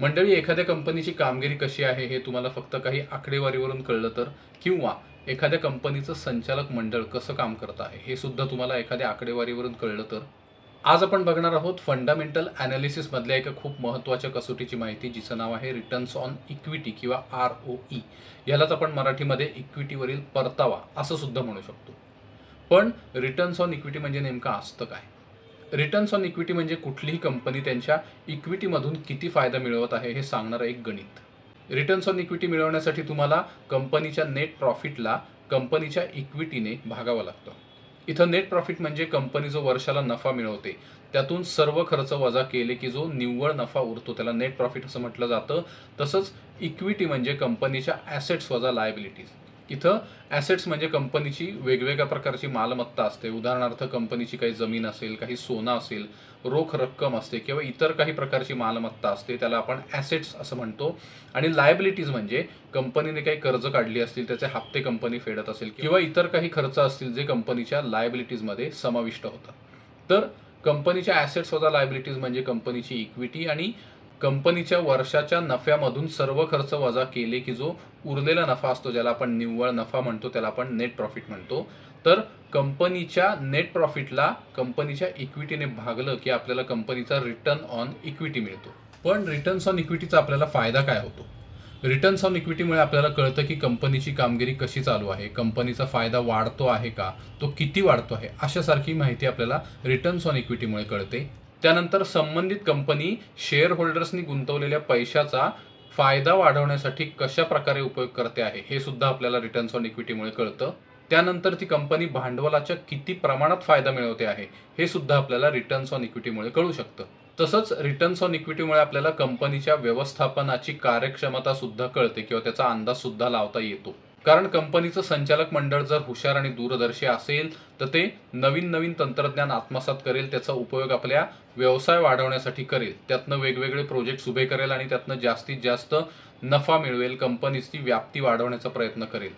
मंडळी एखाद्या कंपनीची कामगिरी कशी आहे हे तुम्हाला फक्त काही आकडेवारीवरून कळलं तर? किंवा एखाद्या कंपनीचं संचालक मंडळ कसं काम करत आहे हे सुद्धा तुम्हाला एखाद्या आकडेवारीवरून कळलं तर? आज आपण बघणार आहोत फंडामेंटल ॲनालिसिसमधल्या एका खूप महत्त्वाच्या कसोटीची माहिती जिचं नाव आहे रिटर्न्स ऑन इक्विटी किंवा आर ओ ई. यालाच आपण मराठीमध्ये इक्विटीवरील परतावा असं सुद्धा म्हणू शकतो. पण रिटर्न्स ऑन इक्विटी म्हणजे नेमकं असतं काय? रिटर्न्स ऑन इक्विटी म्हणजे कुठलीही कंपनी त्यांच्या इक्विटीमधून किती फायदा मिळवत आहे हे सांगणारं एक गणित. रिटर्न्स ऑन इक्विटी मिळवण्यासाठी तुम्हाला कंपनीच्या नेट प्रॉफिटला कंपनीच्या इक्विटीने भागावं लागतं. इथं नेट प्रॉफिट म्हणजे कंपनी जो वर्षाला नफा मिळवते त्यातून सर्व खर्च वजा केले की जो निव्वळ नफा उरतो त्याला नेट प्रॉफिट असं म्हटलं जातं. तसंच इक्विटी म्हणजे कंपनीच्या ॲसेट्स वजा लायबिलिटीज इथं ॲसेट्स म्हणजे कंपनीची वेगवेगळ्या प्रकारची मालमत्ता असते. उदाहरणार्थ कंपनीची काही जमीन असेल काही सोनं असेल रोख रक्कम असते किंवा इतर काही प्रकारची मालमत्ता असते त्याला आपण ॲसेट्स असं म्हणतो. आणि लायबिलिटीज म्हणजे कंपनीने काही कर्ज काढली असतील त्याचे हप्ते कंपनी फेडत असेल किंवा इतर काही खर्च असतील जे कंपनीच्या लायबिलिटीजमध्ये समाविष्ट होतात. तर कंपनीच्या ॲसेट्स वजा लायबिलिटीज म्हणजे कंपनीची इक्विटी आणि कंपनीच्या वर्षाच्या नफ्यामधून सर्व खर्च वजा केले की जो उरलेला नफा असतो ज्याला आपण निव्वळ नफा म्हणतो त्याला आपण नेट प्रॉफिट म्हणतो. तर कंपनीच्या नेट प्रॉफिटला कंपनीच्या इक्विटीने भागलं की आपल्याला कंपनीचा रिटर्न ऑन इक्विटी मिळतो. पण रिटर्न्स ऑन इक्विटीचा आपल्याला फायदा काय होतो? रिटर्न्स ऑन इक्विटीमुळे आपल्याला कळतं की कंपनीची कामगिरी कशी चालू आहे कंपनीचा फायदा वाढतो आहे का तो किती वाढतो आहे अशासारखी माहिती आपल्याला रिटर्न्स ऑन इक्विटीमुळे कळते. त्यानंतर संबंधित कंपनी शेअर होल्डर्सनी गुंतवलेल्या पैशाचा फायदा वाढवण्यासाठी कशा प्रकारे उपयोग करते आहे हे सुद्धा आपल्याला रिटर्न्स ऑन इक्विटीमुळे कळतं. त्यानंतर ती कंपनी भांडवलाच्या किती प्रमाणात फायदा मिळवते आहे हे सुद्धा आपल्याला रिटर्न्स ऑन इक्विटीमुळे कळू शकतं. तसंच रिटर्न्स ऑन इक्विटीमुळे आपल्याला कंपनीच्या व्यवस्थापनाची कार्यक्षमता सुद्धा कळते किंवा त्याचा अंदाज सुद्धा लावता येतो. कारण कंपनीचं संचालक मंडळ जर हुशार आणि दूरदर्शी असेल तर ते नवीन नवीन तंत्रज्ञान आत्मसात करेल त्याचा उपयोग आपल्या व्यवसाय वाढवण्यासाठी करेल. त्यातनं वेगवेगळे प्रोजेक्ट्स उभे करेल आणि त्यातनं जास्तीत जास्त नफा मिळवेल कंपनीची व्याप्ती वाढवण्याचा प्रयत्न करेल.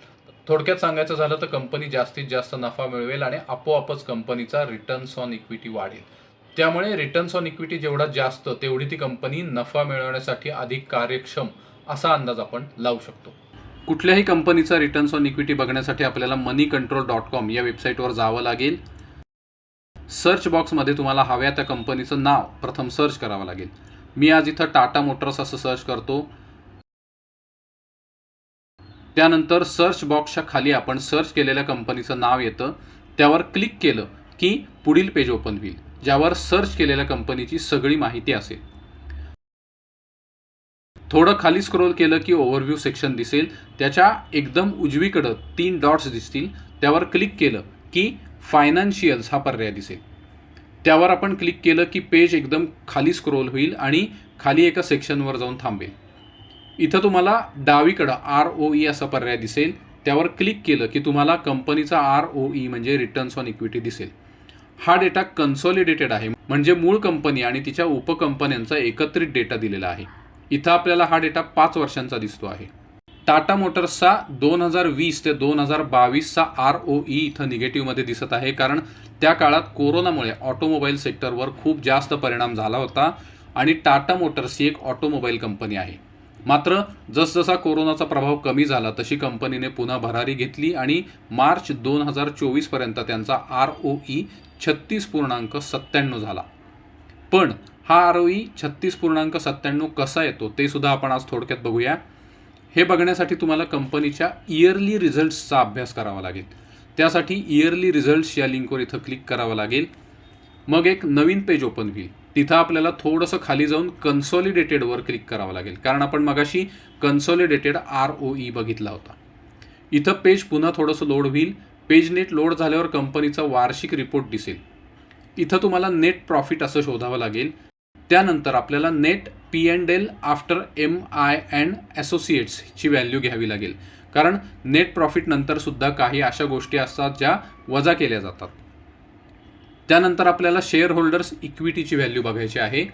थोडक्यात सांगायचं झालं तर कंपनी जास्तीत जास्त नफा मिळवेल आणि आपोआपच कंपनीचा रिटर्न्स ऑन इक्विटी वाढेल. त्यामुळे रिटर्न्स ऑन इक्विटी जेवढा जास्त तेवढी ती कंपनी नफा मिळवण्यासाठी अधिक कार्यक्षम असा अंदाज आपण लावू शकतो. कुठल्याही कंपनीचा रिटर्न्स ऑन इक्विटी बघण्यासाठी आपल्याला मनी कंट्रोल डॉट कॉम या वेबसाईटवर जावं लागेल. सर्च बॉक्समध्ये तुम्हाला हव्या त्या कंपनीचं नाव प्रथम सर्च करावं लागेल. मी आज इथं टाटा मोटर्स असं सर्च करतो. त्यानंतर सर्च बॉक्सच्या खाली आपण सर्च केलेल्या कंपनीचं नाव येतं. त्यावर क्लिक केलं की पुढील पेज ओपन होईल. ज्यावर सर्च केलेल्या कंपनीची सगळी माहिती असेल. थोडं खाली स्क्रोल केलं की ओव्हरव्ह्यू सेक्शन दिसेल. त्याच्या एकदम उजवीकडं तीन डॉट्स दिसतील. त्यावर क्लिक केलं की फायनान्शियल्स हा पर्याय दिसेल. त्यावर आपण क्लिक केलं की पेज एकदम खाली स्क्रोल होईल आणि खाली एका सेक्शनवर जाऊन थांबेल. इथं तुम्हाला डावीकडं आर ओ ई असा पर्याय दिसेल. त्यावर क्लिक केलं की तुम्हाला कंपनीचा आर ओ ई म्हणजे रिटर्न्स ऑन इक्विटी दिसेल. हा डेटा कन्सॉलिडेटेड आहे. म्हणजे मूळ कंपनी आणि तिच्या उपकंपन्यांचा एकत्रित डेटा दिलेला आहे. इथं आपल्याला हा डेटा पाच वर्षांचा दिसतो आहे. टाटा मोटर्सचा दोन हजार वीस ते दोन हजार बावीसचा आर ओ ई इथं निगेटिव्हमध्ये दिसत आहे. कारण त्या काळात कोरोनामुळे ऑटोमोबाईल सेक्टरवर खूप जास्त परिणाम झाला होता आणि टाटा मोटर्स ही एक ऑटोमोबाईल कंपनी आहे. मात्र जसजसा कोरोनाचा प्रभाव कमी झाला तशी कंपनीने पुन्हा भरारी घेतली आणि मार्च दोन हजार चोवीसपर्यंत त्यांचा आर ओ ई छत्तीस पूर्णांक सत्त्याण्णव झाला. पण हा आर ओ ई छत्तीस पूर्णांक सत्त्याण्णव कसा येतो ते सुद्धा आपण आज थोडक्यात बघूया. हे बघण्यासाठी तुम्हाला कंपनीच्या इयरली रिझल्ट्सचा अभ्यास करावा लागेल. त्यासाठी इयरली रिझल्ट्स या लिंकवर इथं क्लिक करावं लागेल. मग एक नवीन पेज ओपन होईल. तिथं आपल्याला थोडंसं खाली जाऊन कन्सॉलिडेटेडवर क्लिक करावं लागेल. कारण आपण मगाशी कन्सॉलिडेटेड आर ओ ई बघितला होता. इथं पेज पुन्हा थोडंसं लोड होईल. पेज नेट लोड झाल्यावर कंपनीचा वार्षिक रिपोर्ट दिसेल. इथं तुम्हाला नेट प्रॉफिट असं शोधावं लागेल. त्यानंतर आपल्याला net P and L after M I and असोसिएट्सची value घ्यावी लागेल. कारण नेट प्रॉफिट नंतर सुद्धा काही अशा गोष्टी असतात ज्या वजा केल्या जातात. त्यानंतर आपल्याला शेअर होल्डर्स इक्विटीची व्हॅल्यू बघायची आहे.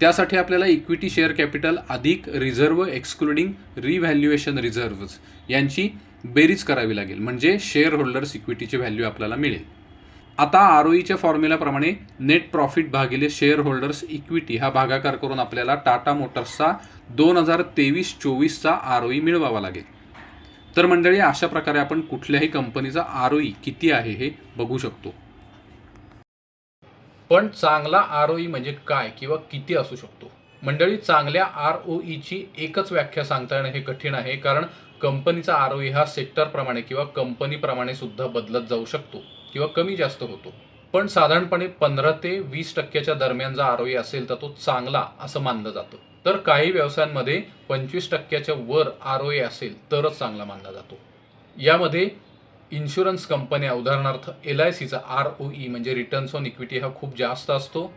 त्यासाठी आपल्याला इक्विटी शेअर कॅपिटल अधिक रिझर्व्ह एक्सक्लुडिंग रिव्हॅल्युएशन रिझर्व्ह यांची बेरीज करावी लागेल. म्हणजे शेअर होल्डर्स इक्विटीची व्हॅल्यू आपल्याला मिळेल. आता आर ओईच्या फॉर्म्युलाप्रमाणे नेट प्रॉफिट भागिले शेअर होल्डर्स इक्विटी हा भागाकार करून आपल्याला टाटा मोटर्सचा दोन हजार तेवीस चोवीसचा आर ओई मिळवावा लागेल. तर मंडळी अशा प्रकारे आपण कुठल्याही कंपनीचा आर ओई किती आहे हे बघू शकतो. पण चांगला आर ओई म्हणजे काय किंवा किती असू शकतो? मंडळी चांगल्या आर ओ ईची एकच व्याख्या सांगता येणं हे कठीण आहे कारण कंपनीचा आर ओई हा सेक्टरप्रमाणे किंवा कंपनीप्रमाणे सुद्धा बदलत जाऊ शकतो. किंवा कमी जास्त होतो. पण साधारणपणे पंधरा ते वीस टक्क्याच्या दरम्यान जर आर ओ असेल तर तो चांगला असं मानलं जातं. तर काही व्यवसायांमध्ये पंचवीस टक्क्याच्या वर आर ओ असेल तरच चांगला मानला जातो. यामध्ये इन्शुरन्स कंपन्या उदाहरणार्थ एल आय सीचा आर ओ ई म्हणजे रिटर्न्स ऑन इक्विटी हा खूप जास्त असतो.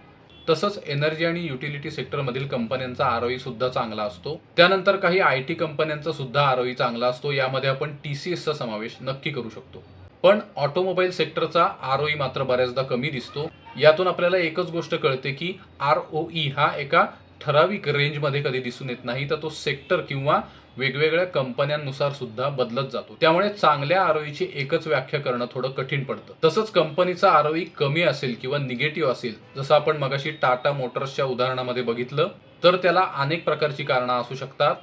तसंच एनर्जी आणि युटिलिटी सेक्टरमधील कंपन्यांचा आर ओ सुद्धा चांगला असतो. त्यानंतर काही आय टी कंपन्यांचा सुद्धा आर ओ चांगला असतो. यामध्ये आपण टी सी एसचा समावेश नक्की करू शकतो. पण ऑटोमोबाईल सेक्टरचा आर ओ ई मात्र बऱ्याचदा कमी दिसतो. यातून आपल्याला एकच गोष्ट कळते की आर ओ ई हा एका ठराविक रेंजमध्ये कधी दिसून येत नाही तर तो सेक्टर किंवा वेगवेगळ्या कंपन्यांनुसार सुद्धा बदलत जातो. त्यामुळे चांगल्या आरोईची एकच व्याख्या करणं थोडं कठीण पडतं. तसंच कंपनीचा आरोई कमी असेल किंवा निगेटिव्ह असेल जसं आपण मगाशी टाटा मोटर्सच्या उदाहरणामध्ये बघितलं तर त्याला अनेक प्रकारची कारणं असू शकतात.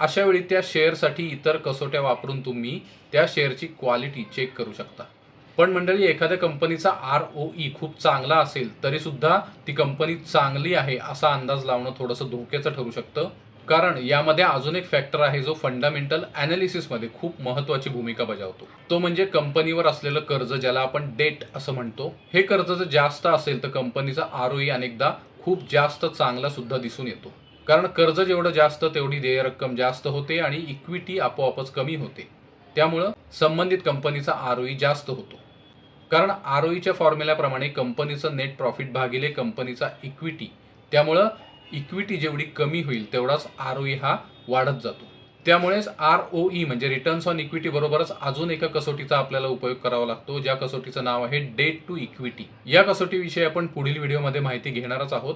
अशा वेळी त्या शेअरसाठी इतर कसोट्या वापरून तुम्ही त्या शेअरची क्वालिटी चेक करू शकता. पण मंडळी एखाद्या कंपनीचा आर ओ ई खूप चांगला असेल तरीसुद्धा ती कंपनी चांगली आहे असा अंदाज लावणं थोडंसं धोक्याचं ठरू शकतं. कारण यामध्ये अजून एक फॅक्टर आहे जो फंडामेंटल अॅनालिसिसमध्ये खूप महत्त्वाची भूमिका बजावतो. तो म्हणजे कंपनीवर असलेलं कर्ज ज्याला आपण डेट असं म्हणतो. हे कर्ज जर जास्त असेल तर कंपनीचा आर ओ ई अनेकदा खूप जास्त चांगला सुद्धा दिसून येतो. कारण कर्ज जेवढं जास्त तेवढी देय रक्कम जास्त होते आणि इक्विटी आपोआपच कमी होते. त्यामुळं संबंधित कंपनीचा आर जास्त होतो. कारण आर ओईच्या फॉर्म्युल्याप्रमाणे कंपनीचं नेट प्रॉफिट भागिले कंपनीचा इक्विटी त्यामुळं इक्विटी जेवढी कमी होईल तेवढाच आर हा वाढत जातो. त्यामुळेच आर ओ ई म्हणजे रिटर्न्स ऑन इक्विटी बरोबरच अजून एका कसोटीचा आपल्याला उपयोग करावा लागतो ज्या कसोटीचं नाव आहे डेट टू इक्विटी या कसोटीविषयी आपण पुढील व्हिडिओमध्ये माहिती घेणारच आहोत.